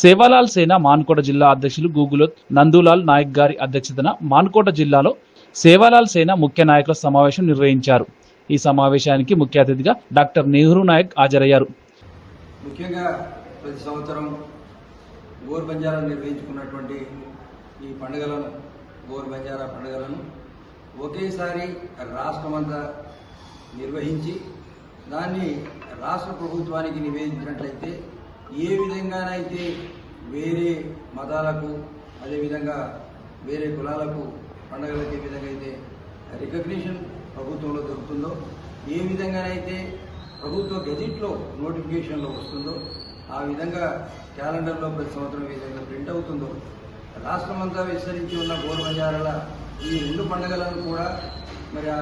సేవాలాల్ సేన మాన్కోట జిల్లా అధ్యక్షులు గూగుల్ నందులాల్ నాయక్ గారి అధ్యక్షతన మాన్కోట జిల్లాలో సేవాలాల్ సేన ముఖ్య నాయకుల సమావేశం నిర్వహించారు. ఈ సమావేశానికి ముఖ్య అతిథిగా డాక్టర్ నెహ్రూ నాయక్ హాజరయ్యారు. ముఖ్యంగా ప్రతి సంవత్సరం గోర్ బంజారా నిర్వహించుకున్నటువంటి ఈ పండుగలను గోర్ బంజారా పండుగలను ఒకేసారి రాష్ట్రమంతా నిర్వహించి దాన్ని రాష్ట్ర ప్రభుత్వానికి నివేదించినట్లయితే ఏ విధంగానైతే వేరే మతాలకు అదేవిధంగా వేరే కులాలకు పండుగలకు ఏ విధంగా అయితే రికగ్నిషన్ ప్రభుత్వంలో దొరుకుతుందో ఏ విధంగానైతే ప్రభుత్వ గెజిట్లో నోటిఫికేషన్లో వస్తుందో ఆ విధంగా క్యాలెండర్లో ప్రతి సంవత్సరం ఏ విధంగా ప్రింట్ అవుతుందో రాష్ట్రమంతా విస్తరించి ఉన్న గోర బజారాల ఈ రెండు పండుగలను కూడా మరి ఆ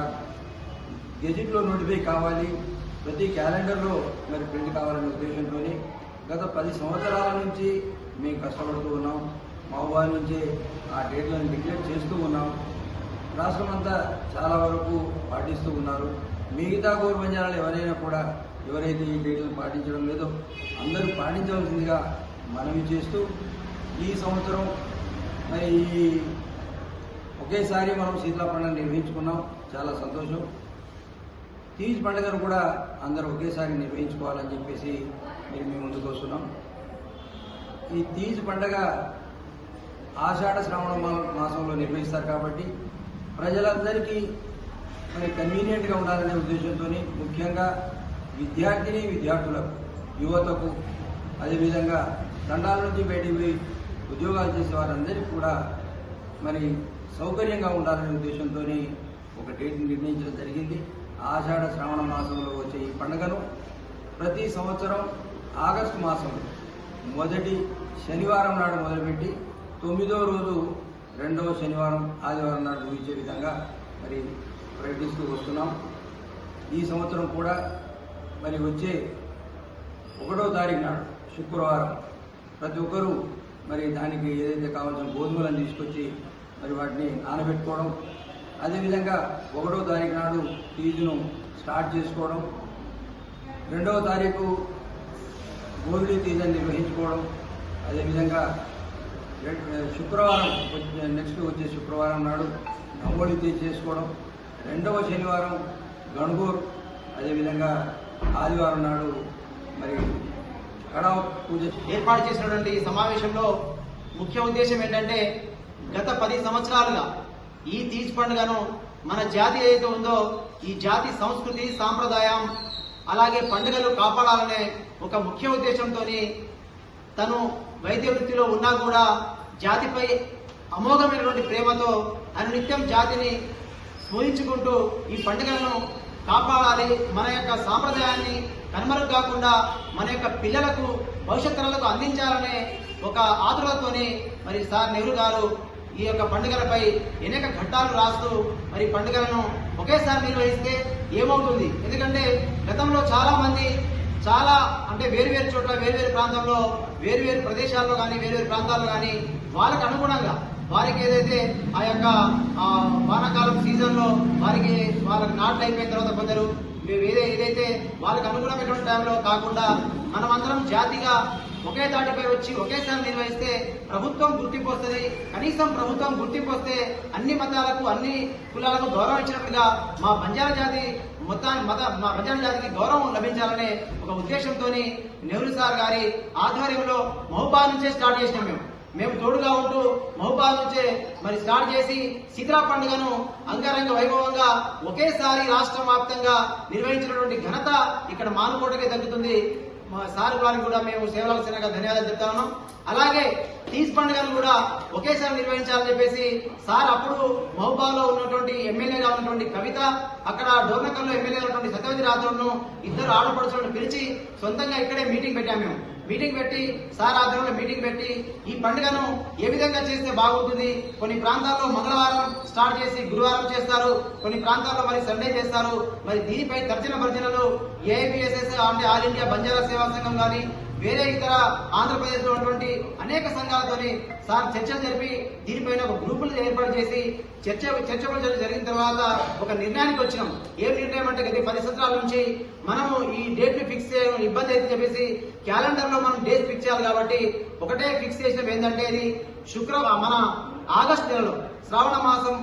గెజిట్లో నోటిఫై కావాలి. ప్రతి క్యాలెండర్లో మరి ప్రింట్ కావాలనే ఉద్దేశంతో గత పది సంవత్సరాల నుంచి మేము కష్టపడుతూ ఉన్నాం. మహబూబాద్ నుంచి ఆ డేట్లను డిక్లేర్ చేస్తూ ఉన్నాం. రాష్ట్రం అంతా చాలా వరకు పాటిస్తూ ఉన్నారు. మిగతా గౌరవ జనాలు ఎవరైనా కూడా ఎవరైతే ఈ డేట్లను పాటించడం లేదో అందరూ పాటించవలసిందిగా మనవి చేస్తూ ఈ సంవత్సరం మరి ఈ ఒకేసారి మనం శీతల పండుగ నిర్వహించుకున్నాం. చాలా సంతోషం. తీజ్ పండుగను కూడా అందరూ ఒకేసారి నిర్వహించుకోవాలని చెప్పేసి మేము మీ ముందుకు వస్తున్నాం. ఈ తీజ్ పండగ ఆషాఢ శ్రావణ మా- మాసంలో నిర్వహిస్తారు కాబట్టి ప్రజలందరికీ మరి కన్వీనియంట్గా ఉండాలనే ఉద్దేశంతో ముఖ్యంగా విద్యార్థిని విద్యార్థులకు యువతకు అదేవిధంగా దండాల నుంచి బయటికి పోయి ఉద్యోగాలు చేసే వారందరికీ కూడా మరి సౌకర్యంగా ఉండాలనే ఉద్దేశంతో ఒక డేట్ని నిర్ణయించడం జరిగింది. ఆషాఢ శ్రావణ మాసంలో వచ్చే ఈ పండుగను ప్రతి సంవత్సరం ఆగస్టు మాసం మొదటి శనివారం నాడు మొదలుపెట్టి తొమ్మిదో రోజు రెండవ శనివారం ఆదివారం నాడు ముగించే విధంగా మరి ప్రకటిస్తూ వస్తున్నాం. ఈ సంవత్సరం కూడా మరి వచ్చే ఒకటో తారీఖు నాడు శుక్రవారం. ప్రతి ఒక్కరూ మరి దానికి ఏదైతే కావాల్సిన గోధుమలను తీసుకొచ్చి మరి వాటిని నానబెట్టుకోవడం అదేవిధంగా ఒకటో తారీఖు నాడు ఫీజును స్టార్ట్ చేసుకోవడం రెండవ తారీఖు గోధుడి తీజని నిర్వహించుకోవడం అదేవిధంగా శుక్రవారం నెక్స్ట్ వచ్చే శుక్రవారం నాడు నమోడి తీజ చేసుకోవడం రెండవ శనివారం గణగూర్ అదేవిధంగా ఆదివారం నాడు మరి కడవ పూజ ఏర్పాటు చేసినటువంటి ఈ సమావేశంలో ముఖ్య ఉద్దేశం ఏంటంటే గత పది సంవత్సరాలుగా ఈ తీజ్ పండుగను మన జాతి ఏదైతే ఉందో ఈ జాతి సంస్కృతి సాంప్రదాయం అలాగే పండుగలు కాపాడాలనే ఒక ముఖ్య ఉద్దేశంతో తను వైద్య వృత్తిలో ఉన్నా కూడా జాతిపై అమోఘమైనటువంటి ప్రేమతో అనునిత్యం జాతిని స్మరించుకుంటూ ఈ పండుగలను కాపాడాలి. మన యొక్క సాంప్రదాయాన్ని కనుమరుగు కాకుండా మన యొక్క పిల్లలకు భవిష్యత్ తరాలకు అందించాలనే ఒక ఆతురతతోని మరి సార్ నెహ్రూ గారు ఈ యొక్క పండుగలపై అనేక ఘట్టాలు రాస్తూ మరి పండుగలను ఒకేసారి నిర్వహిస్తే ఏమవుతుంది? ఎందుకంటే గతంలో చాలా మంది చాలా అంటే వేరు వేరు చోట్ల వేరు వేరు ప్రాంతంలో వేరువేరు ప్రదేశాల్లో కానీ వేరు వేరు ప్రాంతాల్లో కానీ వాళ్ళకు అనుగుణంగా వారికి ఏదైతే ఆ యొక్క వానాకాలం సీజన్లో వారికి వాళ్ళకి నాట్లు అయిపోయిన తర్వాత కొందరు ఏదైతే వాళ్ళకి అనుగుణమైనటువంటి టైంలో కాకుండా మనమందరం జాతిగా ఒకే తాటిపై వచ్చి ఒకేసారి నిర్వహిస్తే ప్రభుత్వం గుర్తింపు వస్తుంది కనీసం ప్రభుత్వం గుర్తింపు వస్తే అన్ని మతాలకు అన్ని కులాలకు గౌరవం ఇచ్చినట్లుగా మా బంజారా జాతి మొత్తాన్ని మత మా బంజారా జాతికి గౌరవం లభించాలనే ఒక ఉద్దేశంతో నెహ్రూ సార్ గారి ఆధ్వర్యంలో మహబాద్ నుంచే స్టార్ట్ చేసినాం మేము. మేము తోడుగా ఉంటూ మహబాద్ నుంచే మరి స్టార్ట్ చేసి శిథిరా పండుగను అంగరంగ వైభవంగా ఒకేసారి రాష్ట్ర వ్యాప్తంగా నిర్వహించినటువంటి ఘనత ఇక్కడ మానుకోటకే దక్కుతుంది. మా సార్ గారికి కూడా మేము సేవలకు చిన్నగా ధన్యవాదాలు చెప్తా ఉన్నాం. అలాగే తీజ్ పండుగను కూడా ఒకేసారి నిర్వహించాలని చెప్పేసి సార్ అప్పుడు మహబాలో ఉన్నటువంటి ఎమ్మెల్యేగా ఉన్నటువంటి కవిత అక్కడ డోర్నకల్లో ఎమ్మెల్యే ఉన్నటువంటి సత్యవతి రాథోడ్ను ఇద్దరు ఆడపడుచులను పిలిచి సొంతంగా ఇక్కడే మీటింగ్ పెట్టాము మేము. మీటింగ్ పెట్టి సార్ ఆధ్వర్యంలో మీటింగ్ పెట్టి ఈ పండుగను ఏ విధంగా చేస్తే బాగుంటుంది? కొన్ని ప్రాంతాల్లో మంగళవారం స్టార్ట్ చేసి గురువారం చేస్తారు. కొన్ని ప్రాంతాల్లో మరి సండే చేస్తారు. మరి దీనిపై తర్జన భర్జనలు ఏఐబిఎస్ఎస్ అంటే ఆల్ ఇండియా బంజారా సేవా సంఘం కానీ వేరే ఇతర ఆంధ్రప్రదేశ్లో ఉన్నటువంటి అనేక సంఘాలతోని సార్ చర్చలు జరిపి దీనిపైన ఒక గ్రూపులు ఏర్పాటు చేసి చర్చ చర్చలు జరిగిన తర్వాత ఒక నిర్ణయానికి వచ్చినాం. ఏం నిర్ణయం అంటే గత పది సంవత్సరాల నుంచి మనము ఈ డేట్ని ఫిక్స్ చేయడం ఇబ్బంది అయితే చెప్పేసి క్యాలెండర్లో మనం డేట్ ఫిక్స్ చేయాలి కాబట్టి ఒకటే ఫిక్స్ చేసినవి ఏంటంటే ఇది శుక్ర మన ఆగస్టు నెలలో శ్రావణ మాసం